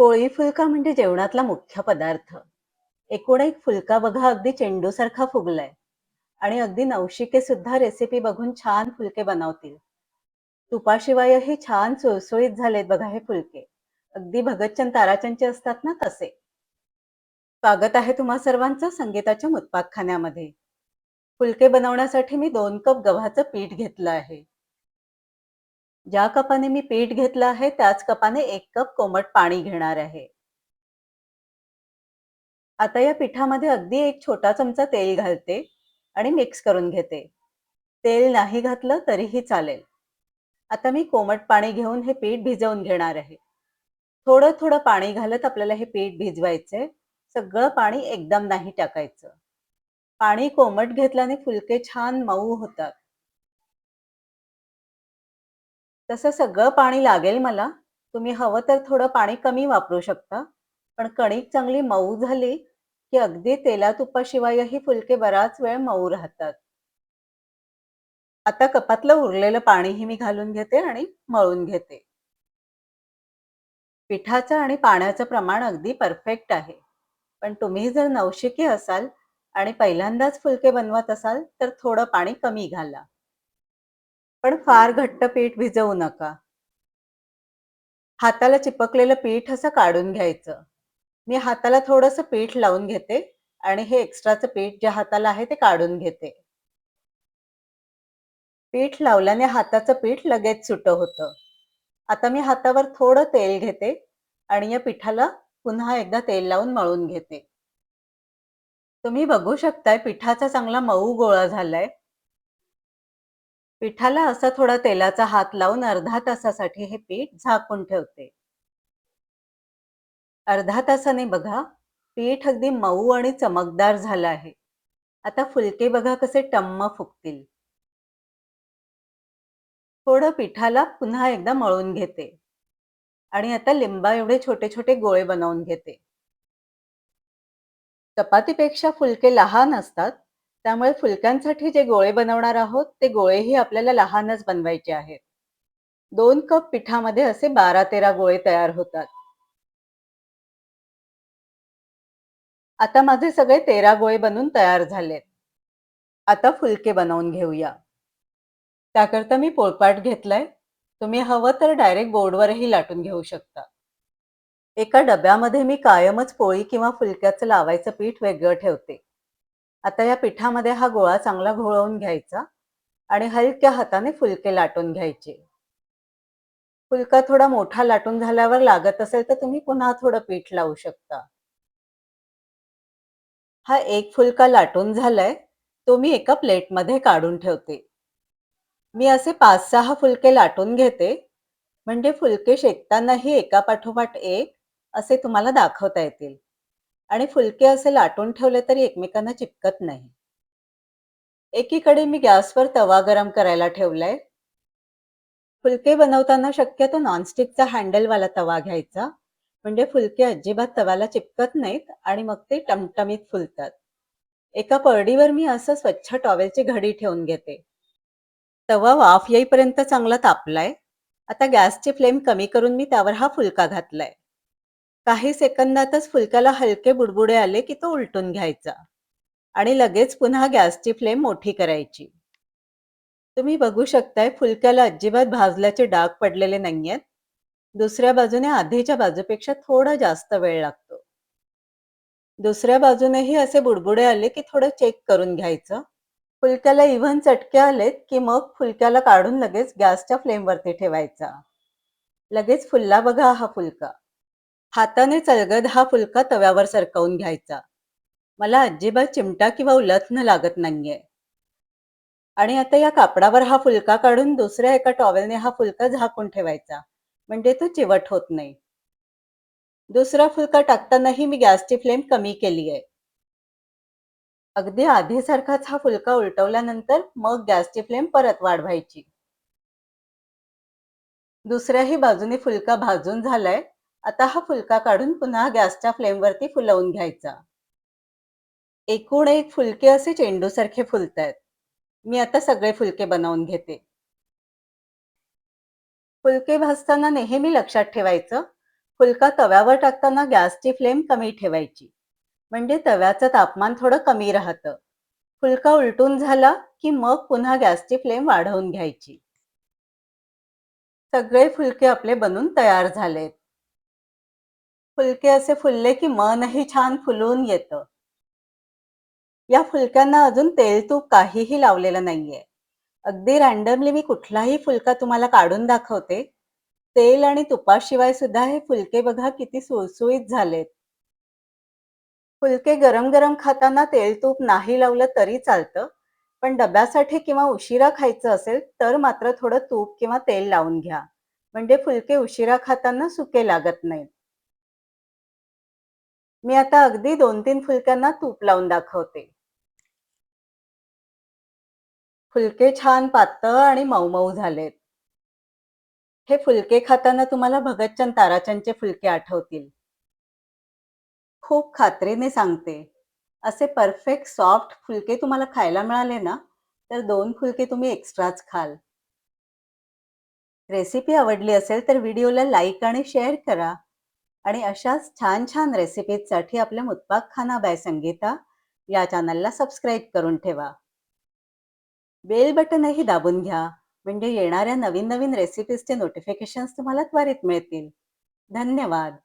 पोळी फुलका म्हणजे जेवणातला मुख्य पदार्थ. एकूण एक फुलका बघा अगदी चेंडूसारखा फुगलाय आणि अगदी नवशिके सुद्धा रेसिपी बघून छान फुलके बनवतील. तुपाशिवाय हे छान सुळसुळीत झालेत बघा हे फुलके. अगदी भगतचंद ताराचंदचे असतात ना तसे. स्वागत आहे तुम्हा सर्वांचं संगीताच्या मुतपाकखान्यामध्ये. फुलके बनवण्यासाठी मी दोन कप गव्हाचं पीठ घेतलं आहे. ज्या कपाने मी पीठ घेतलं आहे त्याच कपाने एक कप कोमट पाणी घेणार आहे. आता या पिठामध्ये अगदी एक छोटा चमचा तेल घालते आणि मिक्स करून घेते. तेल नाही घातलं तरीही चालेल. आता मी कोमट पाणी घेऊन हे पीठ भिजवून घेणार आहे. थोडं थोडं पाणी घालत आपल्याला हे पीठ भिजवायचंय. सगळं पाणी एकदम नाही टाकायचं. पाणी कोमट घेतल्याने फुलके छान मऊ होतात. तसं सगळं पाणी लागेल मला. तुम्ही हवं तर थोडं पाणी कमी वापरू शकता. पण कणिक चांगली मऊ झाली की अगदी तेला तुपाशिवायही फुलके बराच वेळ मऊ राहतात. आता कपातलं उरलेलं पाणीही मी घालून घेते आणि मळून घेते. पिठाचं आणि पाण्याचं प्रमाण अगदी परफेक्ट आहे. पण तुम्ही जर नवशिकी असाल आणि पहिल्यांदाच फुलके बनवत असाल तर थोडं पाणी कमी घाला. पण फार घट्ट पीठ भिजवू नका. हाताला चिपकलेलं पीठ असं काढून घ्यायचं. मी हाताला थोडंसं पीठ लावून घेते आणि हे एक्स्ट्राचं पीठ जे हाताला आहे ते काढून घेते. पीठ लावल्याने हाताचं पीठ लगेच सुटं होतं. आता मी हातावर थोडं तेल घेते आणि या पिठाला पुन्हा एकदा तेल लावून मळून घेते. तुम्ही बघू शकताय पिठाचा चांगला मऊ गोळा झालाय. पिठाला असा थोडा तेलाचा हात लावून अर्धा तासासाठी हे पीठ झाकून ठेवते. अर्धा तासाने बघा पीठ अगदी मऊ आणि चमकदार झालं आहे. आता फुलके बघा कसे टम्म फुगतील. थोडं पिठाला पुन्हा एकदा मळून घेते आणि आता लिंबा एवढे छोटे छोटे गोळे बनवून घेते. चपातीपेक्षा फुलके लहान असतात. त्यामुळे फुलक्यांसाठी जे गोळे बनवणार आहोत ते गोळेही आपल्याला लहानच बनवायचे आहेत. दोन कप पिठामध्ये असे बारा तेरा गोळे तयार होतात. आता माझे सगळे तेरा गोळे बनून तयार झालेत. आता फुलके बनवून घेऊया. त्याकरता मी पोळपाट घेतलाय. तुम्ही हवं तर डायरेक्ट बोर्डवरही लाटून घेऊ शकता. एका डब्यामध्ये मी कायमच पोळी किंवा फुलक्याचं लावायचं पीठ वेगळं ठेवते. आता या पिठामध्ये हा गोळा चांगला घोळवून घ्यायचा आणि हलक्या हाताने फुलके लाटून घ्यायचे. फुलका थोडा मोठा लाटून झाल्यावर लागत असेल तर तुम्ही पुन्हा थोडं पीठ लावू शकता. हा एक फुलका लाटून झालाय. तो मी एका प्लेटमध्ये काढून ठेवते. मी असे पाच सहा फुलके लाटून घेते. म्हणजे फुलके शेकतानाही एकापाठोपाठ एक असे तुम्हाला दाखवता येतील. आणि फुलके असे लाटून ठेवले तरी एकमेकांना चिपकत नाही. एकीकडे मी गॅसवर तवा गरम करायला ठेवलाय. फुलके बनवताना शक्यतो नॉनस्टिकचा हँडलवाला तवा घ्यायचा. म्हणजे फुलके अजिबात तव्याला चिपकत नाहीत आणि मग ते टमटमीत फुलतात. एका परडीवर मी असं स्वच्छ टॉवेलची घडी ठेवून घेते. तवा वाफ येईपर्यंत चांगला तापलाय. आता गॅसची फ्लेम कमी करून मी त्यावर हा फुलका घातलाय. काही सेकंदातच फुलक्याला हलके बुडबुडे आले की तो उलटून घ्यायचा आणि लगेच पुन्हा गॅसची फ्लेम मोठी करायची. तुम्ही बघू शकताय फुलक्याला अजिबात भाजल्याचे डाग पडलेले नाहीयेत. दुसऱ्या बाजूने आधीच्या बाजूपेक्षा थोडा जास्त वेळ लागतो. दुसऱ्या बाजूनेही असे बुडबुडे आले की थोडं चेक करून घ्यायचं. फुलक्याला इव्हन चटके आलेत की मग फुलक्याला काढून लगेच गॅसच्या फ्लेमवरती ठेवायचा. लगेच फुलला बघा हा फुलका. हाताने चलगद हा फुलका तव्यावर सरकवून घ्यायचा. मला अजिबात चिमटा किंवा उलथनं लागत नाहीये. आणि आता या कापडावर हा फुलका काढून दुसऱ्या एका टॉवेलने हा फुलका झाकून ठेवायचा. म्हणजे तो चिवट होत नाही. दुसरा फुलका टाकतानाही मी गॅसची फ्लेम कमी केली आहे. अगदी आधीसारखाच हा फुलका उलटवल्यानंतर मग गॅसची फ्लेम परत वाढवायची. दुसऱ्याही बाजूने फुलका भाजून झालाय. आता हा फुलका काढून पुन्हा गॅसच्या फ्लेमवरती फुलवून घ्यायचा. एकूण एक फुलके असे चेंडूसारखे फुलतायत. मी आता सगळे फुलके बनवून घेते. फुलके भाजताना नेहमी लक्षात ठेवायचं फुलका तव्यावर टाकताना गॅसची फ्लेम कमी ठेवायची म्हणजे तव्याचं तापमान थोडं कमी राहतं फुलका उलटून झाला की मग पुन्हा गॅसची फ्लेम वाढवून घ्यायची सगळे फुलके आपले बनून तयार झालेत फुलके असे फुलले की मनही छान फुलून येतं. या फुलक्यांना अजून तेल तूप काहीही लावलेलं नाहीये. अगदी रॅन्डमली मी कुठलाही फुलका तुम्हाला काढून दाखवते. तेल आणि तुपाशिवाय सुद्धा हे फुलके बघा किती सुळसुळीत झालेत. फुलके गरम गरम खाताना तेल तूप नाही लावलं तरी चालतं. पण डब्यासाठी किंवा उशिरा खायचं असेल तर मात्र थोडं तूप किंवा तेल लावून घ्या. म्हणजे फुलके उशिरा खाताना सुके लागत नाहीत. मी आता अगदी दोन तीन फुलक्यांना तूप लावून दाखवते. फुलके छान पातळ आणि मऊ झालेत. हे फुलके खाताना तुम्हाला भगतचंद ताराचंदचे फुलके आठवतील. खूप खात्रीने सांगते. असे परफेक्ट सॉफ्ट फुलके तुम्हाला खायला मिळाले ना तर दोन फुलके तुम्ही एक्स्ट्राच खाल. रेसिपी आवडली असेल तर व्हिडिओला लाईक आणि शेअर करा. आणि अशाच छान छान रेसिपीजसाठी आपल्या मुतपाक खाना बाय संगीता या चॅनलला सबस्क्राईब करून ठेवा. बेल बटनही दाबून घ्या म्हणजे येणाऱ्या नवीन नवीन रेसिपीजचे नोटिफिकेशन्स तुम्हाला त्वरित मिळतील. धन्यवाद.